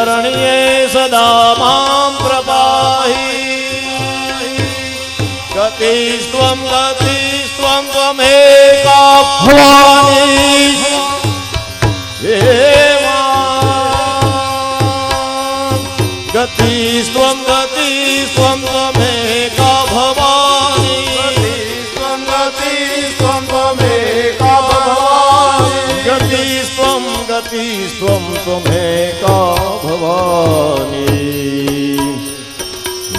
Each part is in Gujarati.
શરણ્યે સદા માં પ્રપાહી ગતિસ્ત્વમ ગતિસ્ત્વમ ત્વમેકા ભવાની હે મા ગતિસ્ત્વમ ત્વમેકા ભવાની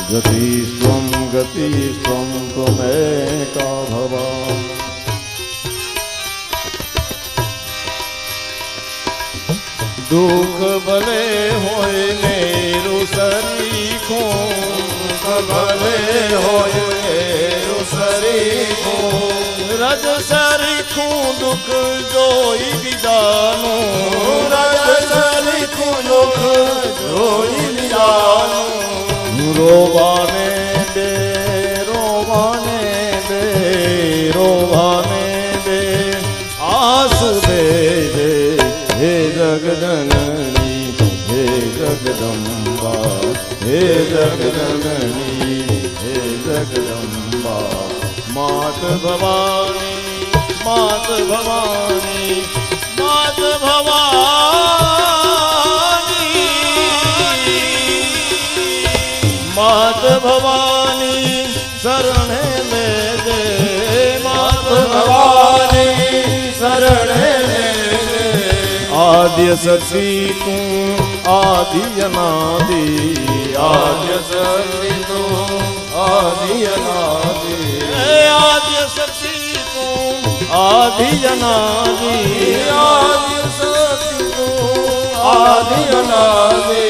ગતિસ્ત્વમ ગતિસ્ત્વમ ત્વમેકા ભવાની દુઃખ ભલે હોય મેરું ખો ભલે હોય એરું સરીખું રજ સરખું દુઃખ જોઈ બીજાનું. રજ સરખું દુઃખ જોઈ લીધાનું રોવાને બે રોવાને બે રોવાને બે. આસુ દે દે હે જગદનની હે જગદંબા, હે જગદનની હે જગદંબા. માત ભવાની માત ભવાની માત ભવાની માત ભવાની શરણે લેજે માત ભવાની શરણે આદ્ય સતી તું આદિ અનાદિ આદ્ય સતી તું આદિ અનાદિ આદ્ય સતી તું આદિ અનાદિ આદ્ય સતી તું આદિ અનાદિ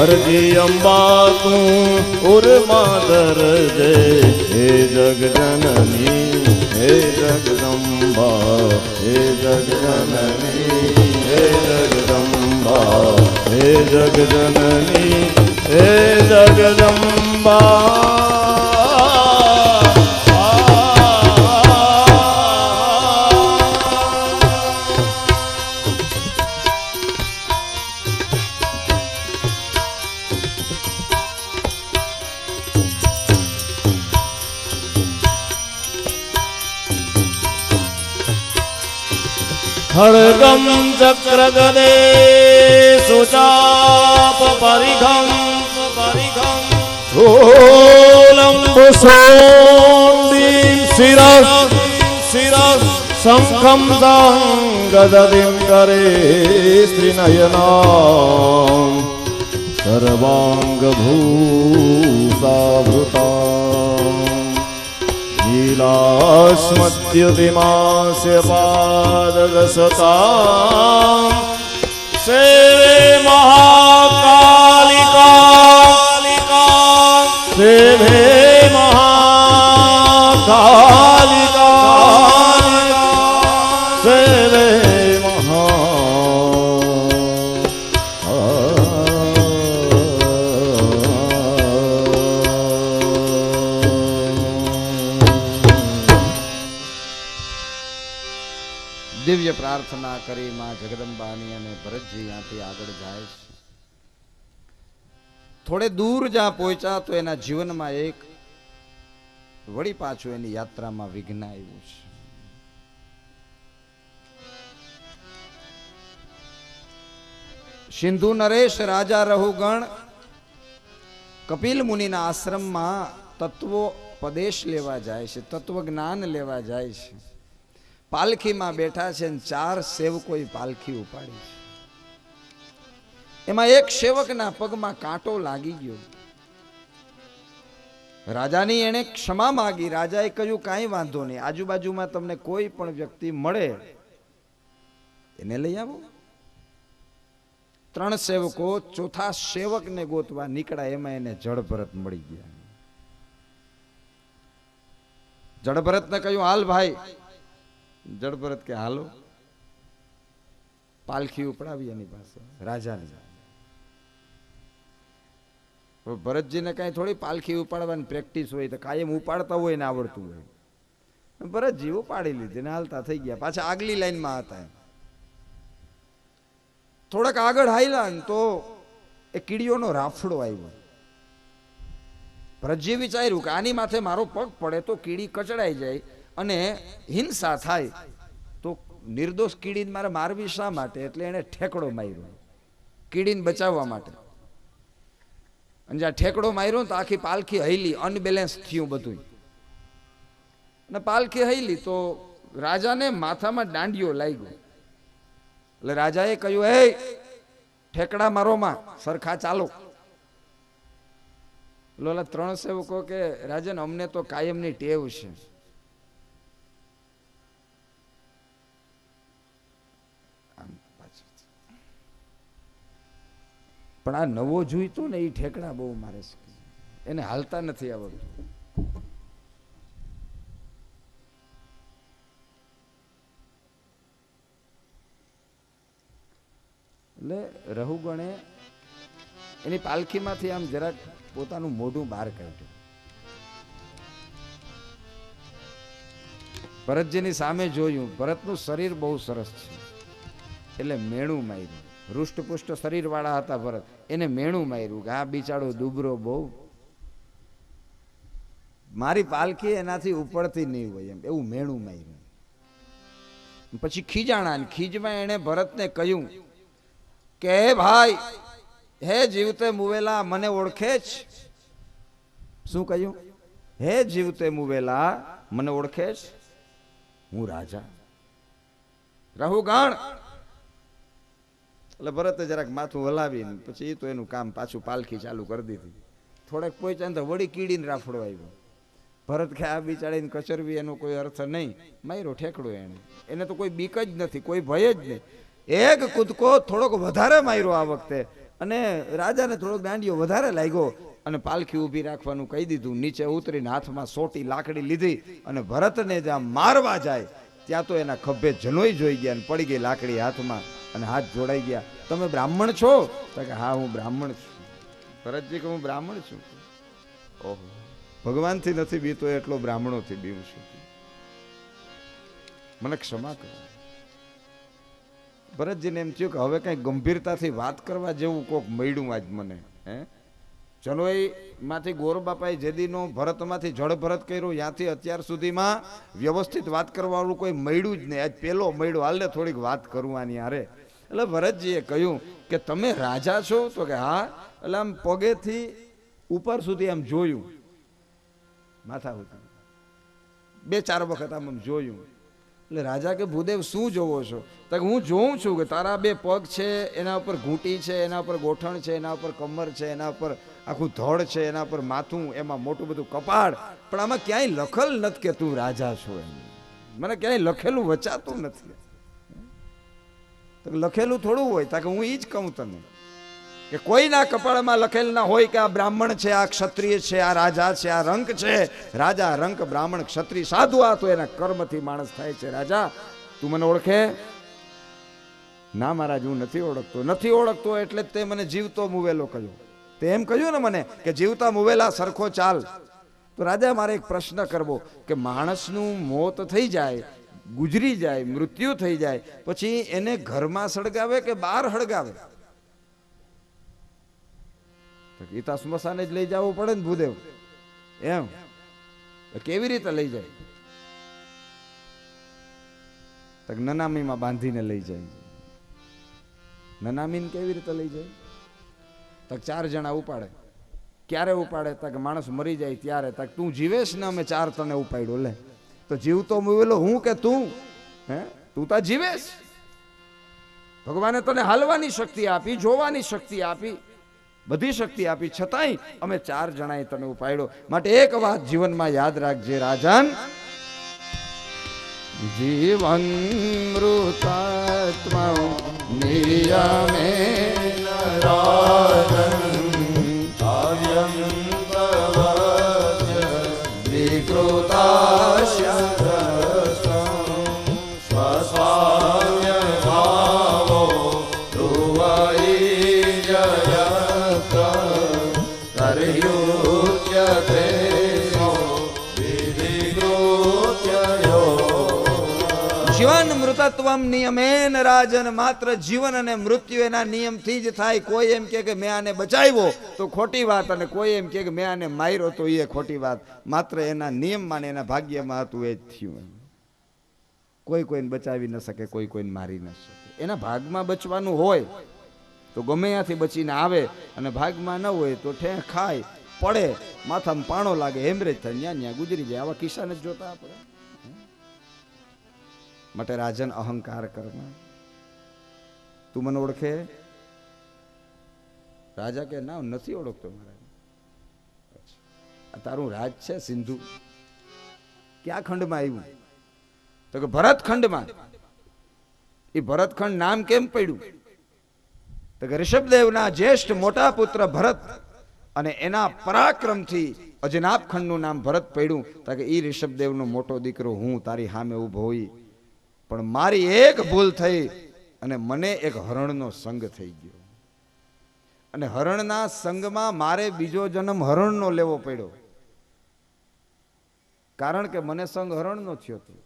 અરજી અંબા તું ઉર્મા દરજે હે જગજનની હે જગદંબા હે જગજનની હે જગદંબા હે જગજનની હે જગદંબા ખડગમ ચક્રગદે સુચાપ પરિઘમ પરિઘમ ઓલંબુસોંડીમ શિરસ શિરસ શંખમ ગદિમ કરે શ્રીનયનામ સર્વાંગભૂષાવૃતામ नीलास्मद्युतिमास्य पाददशताम् सेवे महाकालिका सेवे દિવ્ય પ્રાર્થના કરી માં જગદંબાની અને ભરતજી ત્યાંથી આગળ જાય છે. થોડે દૂર જ્યાં પહોંચ્યા તો એના જીવનમાં એક વળી પાછું એની યાત્રામાં વિઘ્ન આવ્યું છે. સિંધુ નરેશ રાજા રહુગણ કપિલ મુનિના આશ્રમમાં તત્વો પદેશ લેવા જાય છે તત્વ જ્ઞાન લેવા જાય છે. પાલખીમાં બેઠા છે ને ચાર સેવકોએ પાલખી ઉપાડી છે. એમાં એક સેવકના પગમાં કાંટો લાગી ગયો. રાજાની એણે ક્ષમા માગી. રાજાએ કહ્યું, કાંઈ વાંધો નહીં. આજુબાજુમાં તમને કોઈ પણ વ્યક્તિ મળે, એને લઈ આવો. ત્રણ સેવકો ચોથા સેવકને ગોતવા નીકળ્યા. એમાં એને જળભરત મળી ગયા. જળભરતને કહ્યું, હાલ ભાઈ જળભરત કે હાલો. પાલખી ઉપડાવી એની પાસે. રાજાની ભરતજીને કાંઈ થોડી પાલખી ઉપાડવાની પ્રેક્ટિસ હોય તો કાયમ ઉપાડતા હોય ને આવડતું હોય. ભરતજી ઉપાડી લીધી ને હાલતા થઈ ગયા. પાછા આગલી લાઈનમાં હતા એમ. થોડાક આગળ હાલ્યા ને તો એ કીડીઓનો રાફડો આવ્યો. ભરતજીએ વિચાર્યું કે આની માથે મારો પગ પડે તો કીડી કચડાઈ જાય. અને હિંસા થાય, તો નિર્દોષ કીડીને મારે મારવી શા માટે? એટલે એણે ઠેકડો માર્યો. કીડીને બચાવવા માટે. અને જ્યાં ઠેકડો માર્યો તો આખી પાલખી હૈલી અનબેલેન્સ થયું બધું અને પાલખી હૈલી તો રાજાને માથામાં દાંડિયો લાગ્યો. એટલે રાજાએ કહ્યું, હે, ઠેકડા મારોમાં સરખા ચાલો. લોલા ત્રણ સેવકો કે, રાજન, અમને તો કાયમની ટેવ છે આમ પાછળથી. પણ આ નવો જોઈતો ને એ ઠેકડા બહુ મારે એને હાલતા નથી આવડતું. એટલે રહુગણે એની પાલખીમાંથી આમ જરાક પોતાનું મોઢું બહાર કાઢ્યું. ભરતજીની સામે જોયું, ભરતનું શરીર બહુ સરસ છે. એટલે મેણું માર્યું. હૃષ્ટપુષ્ટ શરીર વાળા હતા ભરત. એને મેણું માર્યું કે આ બિચારો દુબરો બહુ. મારી પાલખી એનાથી ઉપડતી નહીં હોય એમ. એવું મેણું માર્યું. પછી ખીજાણા ખીજમાં એણે ભરતને કહ્યું કે, હે ભાઈ, હે જીવતે મુવેલા, મને ઓળખે જ. શું કહ્યું? હે જીવતે મુવેલા, મને ઓળખે જ. હું રાજા. રહુગણ એટલે ભરતે જરાક માથું હલાવીને પછી એ તો એનું કામ પાછું પાલખી ચાલુ કરી દીધી. થોડેક પહોંચ્યા તો વળી કીડીને રાફડો આવ્યો. ભરત કે આ બિચારીને કચરવી એનો કોઈ અર્થ નહીં. માર્યો ઠેકડો એને એને તો કોઈ બીક જ નથી, કોઈ ભય જ નહીં. એક કૂદકો થોડોક વધારે માર્યો આ વખતે. અને રાજાને થોડોક દાંડિયો વધારે લાગ્યો અને પાલખી ઊભી રાખવાનું કહી દીધું. નીચે ઉતરીને હાથમાં સોટી લાકડી લીધી અને ભરતને જ્યાં મારવા જાય, ત્યાં તો એના ખભે જનોઈ જોઈ ગયા અને પડી ગઈ લાકડી હાથમાં. અને હાથ જોડાઈ ગયા. તમે બ્રાહ્મણ છો? તો કે હા, હું બ્રાહ્મણ છું. ભરતજી કે હું બ્રાહ્મણ છું? ઓહો. ભગવાનથી નથી બીતો એટલો બ્રાહ્મણોથી બીવું છું. મને ક્ષમા કરો. ભરતજીને એમ થયું કે હવે કંઈ ગંભીરતાથી વાત કરવા જેવું કોક મળ્યું આજ મને, હે? ચલોઈ માંથી ગોરબાપાએ જેદીનો ભરતમાંથી જળ ભરત કર્યો ત્યાંથી અત્યાર સુધીમાં વ્યવસ્થિત વાત કરવાવાળું કોઈ મળ્યું જ નહીં. આજ પેલો મળ્યો. હાલને થોડીક વાત કરવાની હારે. એટલે ભરતજીએ કહ્યું કે તમે રાજા છો તો કે હા, એટલે આમ પગેથી ઉપર સુધી આમ જોયું. માથા સુધી. બે ચાર વખત આમ આમ જોયું. એટલે રાજા કે, ભૂદેવ, શું જોવો છો? તો હું જોઉં છું કે તારા બે પગ છે, એના ઉપર ઘૂંટી છે, એના ઉપર ગોઠણ છે, એના ઉપર કમર છે, એના ઉપર આખું ધડ છે, એના ઉપર માથું, એમાં મોટું બધું કપાળ. પણ આમાં ક્યાંય લખલ નથી કે તું રાજા છો એમ. મને ક્યાંય લખેલું વચાતું નથી. લખેલું થોડું હોય, તાકે હું એ જ કહું તને. કે કોઈના કપાળમાં લખેલ ના હોય કે આ બ્રાહ્મણ છે, આ ક્ષત્રિય છે, આ રાજા છે, આ રંક છે. રાજા, રંક, બ્રાહ્મણ, ક્ષત્રિય સાધુ આ તો એના કર્મથી માણસ થાય છે. રાજા, તું મને ઓળખે? ના મહારાજ, હું નથી ઓળખતો. નથી ઓળખતો એટલે જ તે મને જીવતો મુવેલો કહ્યો. તે એમ કહ્યું ને મને કે જીવતા મુવેલા સરખો ચાલ. તો રાજા મારે એક પ્રશ્ન કરવો કે માણસનું મોત થઈ જાય ગુજરી જાય, મૃત્યુ થઈ જાય, પછી એને ઘરમાં સળગાવે કે બહાર હળગાવે? ગીતા સ્મશાને જ લઈ જવું પડે ને ભૂદેવ. એમ? કેવી રીતે લઈ જાય? નનામીમાં બાંધીને લઈ જાય. નનામીને કેવી રીતે લઈ જાય? તક ચાર જણા ઉપાડે. ક્યારે ઉપાડે? તક માણસ મરી જાય ત્યારે. તક તું જીવેશ ને અમે ચાર તને ઉપાડ્યો, લે. તો જીવતો મુવેલો હું કે તું? હે? તું તો જીવેશ? ભગવાને તને હાલવાની શક્તિ આપી, જોવાની શક્તિ આપી, બધી શક્તિ આપી. છતાંય અમે ચાર જણાએ તને ઉપાડ્યો. માટે એક વાત જીવનમાં યાદ રાખજે રાજન. જીવન મૃતાત્મા નિયમે જીવન મૃતત્વમ નિયમ નિયમેન રાજન માત્ર જીવન અને મૃત્યુ એના નિયમથી જ થાય. કોઈ એમ કે મેં આને બચાવ્યો તો ખોટી વાત અને કોઈ એમ કે મેં આને માર્યો તો એ ખોટી વાત. માત્ર એના નિયમમાં ને એના ભાગ્યમાં હતું, એ જ થયું. કોઈ કોઈને બચાવી ન શકે, કોઈ કોઈને મારી ન શકે. એના ભાગમાં બચવાનું હોય તો ગમે ત્યાંથી બચીને આવે અને ભાગમાં ન હોય તો ઠે ખાય, પડે, માથામાં પાણો લાગે, હેમરેજ થાય, ન્યા ન્યા ગુજરી જાય. આવા કિસ્સાને જ જોતા આપણે. માટે રાજન અહંકાર કરમાં. તું મને ઓળખે? રાજા કે, ના નથી ઓળખતો મારા તારું રાજ છે, સિંધુ. ક્યાં ખંડમાં આવ્યું? તો કે ભરતખંડમાં એ ભરતખંડ નામ કેમ પડ્યું? તો કે, ઋષભદેવના જ્યેષ્ઠ મોટા પુત્ર ભરત અને એના પરાક્રમથી અજનાબ ખંડનું નામ ભરત પડ્યું. તો કે, ઈ ઋષભદેવનો મોટો દીકરો હું, તારી સામે ઊભો હોઈ પણ મારી એક ભૂલ થઈ અને મને એક હરણનો સંગ થઈ ગયો. અને હરણના સંગમાં મારે બીજો જન્મ હરણનો લેવો પડ્યો. કારણ કે મને સંગ હરણનો થયો હતો.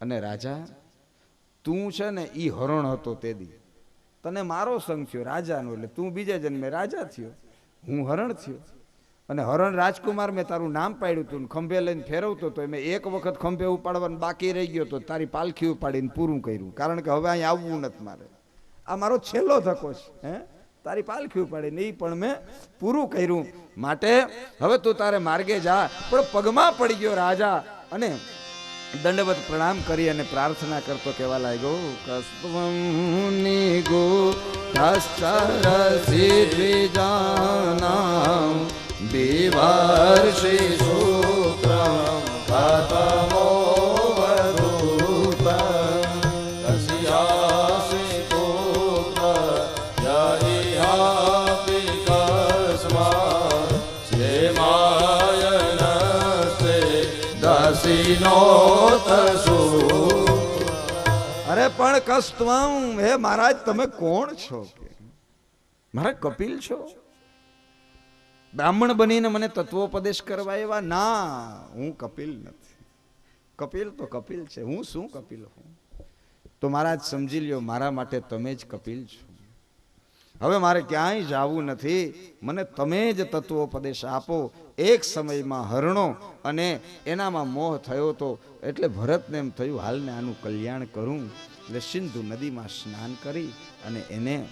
અને રાજા, તું છે ને એ હરણ હતો તે દી. તને મારો સંગ થયો, રાજાનો, એટલે તું બીજા જન્મે રાજા થયો, હું હરણ થયો. અને હરણ રાજકુમાર મેં તારું નામ પાડ્યું તું ખંભે લઈને ફેરવતો તો મેં એક વખત ખંભે ઉપાડવાનું બાકી રહી ગયો તો તારી પાલખી ઉપાડીને પૂરું કર્યું. કારણ કે હવે અહીં આવવું નથી મારે. આ મારો છેલ્લો ધક્કો છે, હે? તારી પાલખી ઉપાડીને એ પણ મેં પૂરું કર્યું. માટે હવે તું તારે માર્ગે જા. પણ પગમાં પડી ગયો રાજા. અને દંડવત પ્રણામ કરી અને પ્રાર્થના કરતો કહેવા લાગ્યો કસ્ત્વમુનિ ગો વિવાર્ષિ સૂત્રમ તસુ અરે પણ કસ્તમ હે મહારાજ તમે કોણ છો? મારા કપિલ છો? બ્રાહ્મણ બનીને મને તત્વોપદેશ કરવા એવા? ના, હું કપિલ નથી. કપિલ તો કપિલ છે. હું શું કપિલ હું તો મહારાજ, સમજી લ્યો, મારા માટે તમે જ કપિલ છો. હવે મારે ક્યાંય જવું નથી. મને તમે જ તત્વોપદેશ આપો. એક સમયમાં હરણો અને એનામાં મોહ થયો તો એટલે ભરતને એમ થયું હાલને આનું કલ્યાણ કરું. એટલે સિંધુ નદીમાં સ્નાન કરી અને એને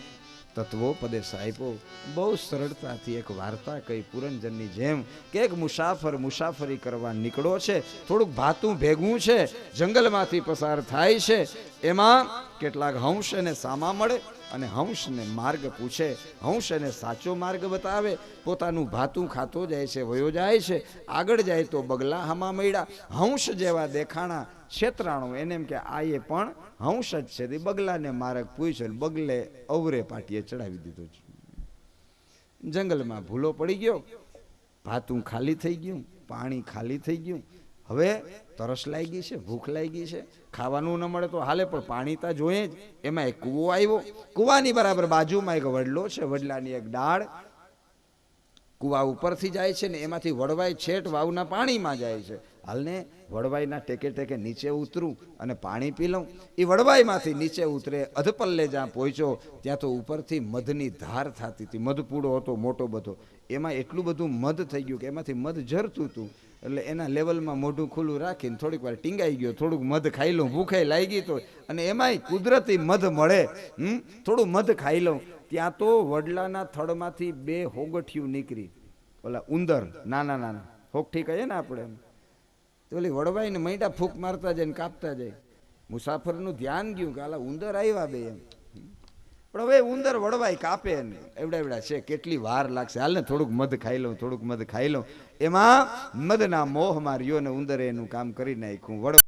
તત્વોપદેશ આપ્યો બહુ સરળતાથી એક વાર્તા કહી પૂરણજનની જેમ કે એક મુસાફર મુસાફરી કરવા નીકળો છે. થોડુંક ભાતું ભેગું છે. જંગલમાંથી પસાર થાય છે. એમાં કેટલાક હંસ અને સામા મળે. અને હંસને માર્ગ પૂછે. હંસ એને સાચો માર્ગ બતાવે. પોતાનું ભાતું ખાતો જાય છે, વયો જાય છે. આગળ જાય તો બગલા હમા મળ્યા. હંસ જેવા દેખાણા છેતરાણું. એને એમ કે, આ એ પણ હંસ જ છે. તે બગલાને માર્ગ પૂછ્યો બગલે અવરે પાટીએ ચડાવી દીધો છે. જંગલમાં ભૂલો પડી ગયો. ભાતું ખાલી થઈ ગયું. પાણી ખાલી થઈ ગયું. હવે તરસ લાગી છે, ભૂખ લાગી છે. ખાવાનું ન મળે તો હાલે, પણ પાણી તા જોઈએ જ. એમાં એક કૂવો આવ્યો. કૂવાની બરાબર બાજુમાં એક વડલો છે, વડલાની એક ડાળ. કૂવા ઉપરથી જાય છે ને એમાંથી વડવાઈ છેટ વાવના પાણીમાં જાય છે. હાલને વડવાઈના ટેકે ટેકે નીચે ઉતરું અને પાણી પી લઉં. એ વડવાઈમાંથી નીચે ઉતરે, અધપલ્લે જ્યાં પહોંચ્યો, ત્યાં તો ઉપરથી મધની ધાર થતી હતી. મધપૂડો હતો, મોટો બધો. એમાં એટલું બધું મધ થઈ ગયું કે એમાંથી મધ ઝરતું હતું એટલે એના લેવલમાં મોઢું ખુલ્લું રાખીને થોડીક વાર ટીંગાઈ ગયો, થોડુંક મધ ખાઈ લઉં, ભૂખાઈ લાગી તો અને એમાંય કુદરતી મધ મળે, હમ? થોડું મધ ખાઈ લઉં. ત્યાં તો વડલાના થડમાંથી બે હોગઠિયું નીકળી. ઓલા ઉંદર, નાના નાના. હોગઠી કહીએ ને આપણે. તો ઓલી વડવાઈને મૈડા ફૂંક મારતા જાય ને કાપતા જાય. મુસાફરનું ધ્યાન ગયું કે આલા ઉંદર આવ્યા બે એમ. પણ હવે ઉંદર વળવાય કાપે ને એવડા એવડા છે, કેટલી વાર લાગશે. હાલ ને થોડુંક મધ ખાઈ લઉં, થોડુંક મધ ખાઈ લઉં. એમાં મધના મોહ માર્યો ને ઉંદરે એનું કામ કરી નાખ્યું. વડ